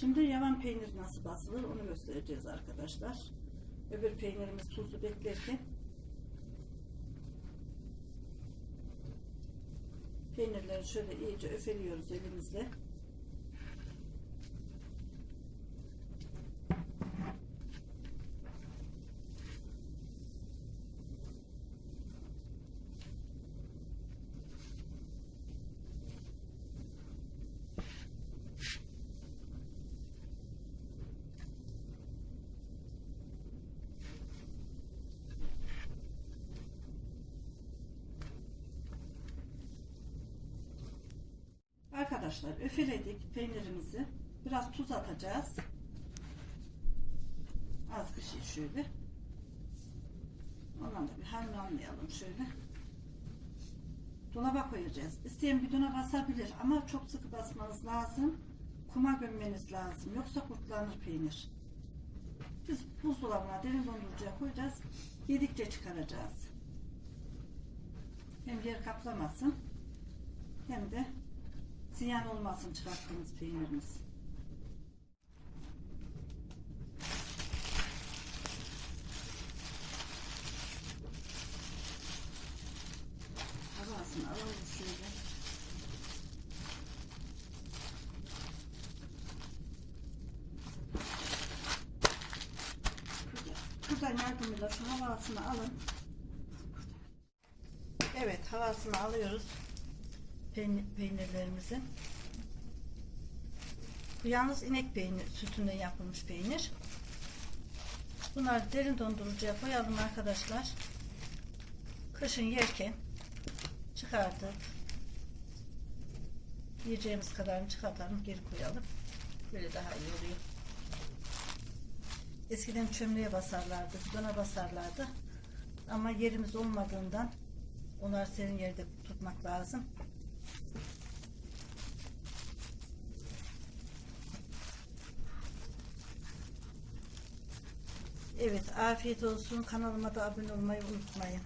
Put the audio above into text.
Şimdi yavan peynir nasıl basılır onu göstereceğiz arkadaşlar. Öbür peynirimiz tuzlu beklerken peynirleri şöyle iyice öfeliyoruz elimizle. Arkadaşlar öfeledik peynirimizi. Biraz tuz atacağız. Az bir şey şöyle. Ondan da bir harmanlayalım şöyle. Dolaba koyacağız. İsteyen bidona basabilir ama çok sıkı basmanız lazım. Kuma gömmeniz lazım. Yoksa kurtlanır peynir. Biz buzdolabına derin dondurucuya koyacağız. Yedikçe çıkaracağız. Hem yer kaplamasın hem de ziyan olmasın çıkarttığımız peynirimiz. Havasını alalım şöyle. Buradan yardımıyla şu havasını alın. Evet havasını alıyoruz peynir, peynirlerimizin. Bu yalnız inek peynir sütünden yapılmış peynir. Bunları derin dondurucuya koyalım arkadaşlar. Kışın yerken çıkartıp yiyeceğimiz kadarını çıkartalım geri koyalım. Böyle daha iyi oluyor. Eskiden çömleğe basarlardı, bidona basarlardı. Ama yerimiz olmadığından onları serin yerde tutmak lazım. Evet, afiyet olsun. Kanalıma da abone olmayı unutmayın.